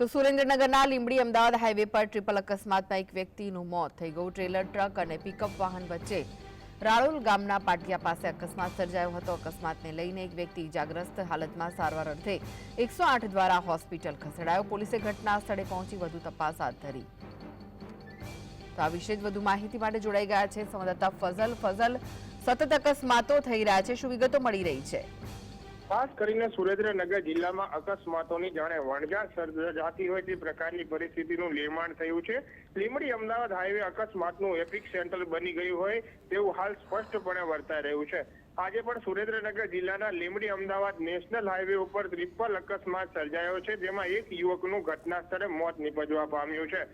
તો સુરેન્દ્રનગરના લીંબડી અમદાવાદ હાઈવે પર ટ્રિપલ અકસ્માતમાં એક વ્યક્તિનું મોત થઈ ગયું. ટ્રેલર, ટ્રક અને પિકઅપ વાહન વચ્ચે રાળોલ ગામના પાટિયા પાસે અકસ્માત સર્જાયો હતો. અકસ્માતને લઈને એક વ્યક્તિ ઇજાગ્રસ્ત હાલતમાં સારવાર અર્થે એકસો આઠ દ્વારા હોસ્પિટલ ખસેડાયો. પોલીસે ઘટના સ્થળે પહોંચી વધુ તપાસ હાથ ધરી. તો આ વિશે જ વધુ માહિતી માટે જોડાઈ ગયા છે સંવાદદાતા ફઝલ. ફઝલ, સતત અકસ્માતો થઈ રહ્યા છે. શું વિગતો મળી રહી છે? ખાસ કરીને સુરેન્દ્રનગર જિલ્લામાં અકસ્માતોની જાણે વણઝાર સર્જાતી હોય તે પ્રકારની પરિસ્થિતિનું નિર્માણ થયું છે. લીમડી અમદાવાદ હાઈવે અકસ્માતનું એપિક સેન્ટર બની ગયું હોય તેવું હાલ સ્પષ્ટપણે વર્તાઈ રહ્યું છે. આજે પણ સુરેન્દ્રનગર જિલ્લાના લીમડી અમદાવાદ નેશનલ હાઈવે ઉપર ત્રિપલ અકસ્માત સર્જાયો છે, જેમાં એક યુવકનું ઘટના સ્થળે મોત નીપજવા પામ્યું છે.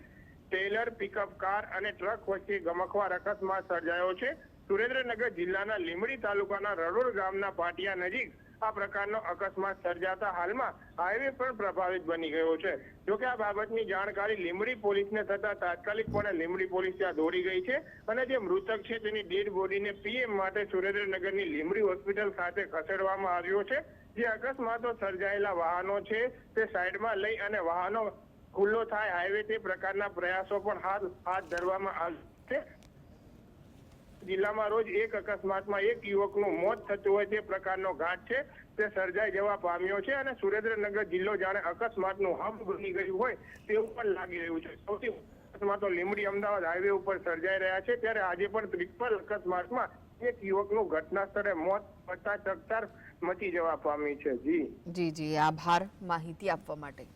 ટેલર, પિકઅપ કાર અને ટ્રક વચ્ચે ગમખવાર અકસ્માત સર્જાયો છે. સુરેન્દ્રનગર જિલ્લાના લીમડી તાલુકાના રરોડ ગામના પાટિયા નજીક આ પ્રકારનો અકસ્માત સર્જાતા હાલમાં હાઈવે પણ પ્રભાવિત બની ગયો છે. જોકે આ બાબતની જાણકારી લીંબડી પોલીસને થતા તાત્કાલિકપણે લીંબડી પોલીસ ત્યાં દોડી ગઈ છે અને જે મૃતક છે તેની ડેડ બોડીને પીએમ માટે સુરેન્દ્રનગરની લીંબડી હોસ્પિટલ ખાતે ખસેડવામાં આવ્યો છે. જે અકસ્માતો સર્જાયેલા વાહનો છે તે સાઈડમાં લઈ અને વાહનો ખુલ્લો થાય હાઈવે તે પ્રકારના પ્રયાસો પણ હાથ હાથ ધરવામાં આવ્યા છે. જિલ્લામાં રોજ એક અકસ્માતમાં એક યુવકનું મોત થતું હોય તે પ્રકારનો ઘાટ છે. તે સર્જાઈ જવા પામ્યો છે અને સુરેન્દ્રનગર જિલ્લો જાણે અકસ્માતનું હબ બની ગયું હોય તેવું પણ લાગી રહ્યું છે. સૌથી અકસ્માતો લીમડી અમદાવાદ હાઈવે ઉપર સર્જાઈ રહ્યા છે. ત્યારે આજે પણ ત્રિપલ અકસ્માતમાં એક યુવકનું ઘટના સ્થળે મોત થતા ચકચાર મચી જવા પામી છે. જી. જી જી. આભાર માહિતી આપવા માટે.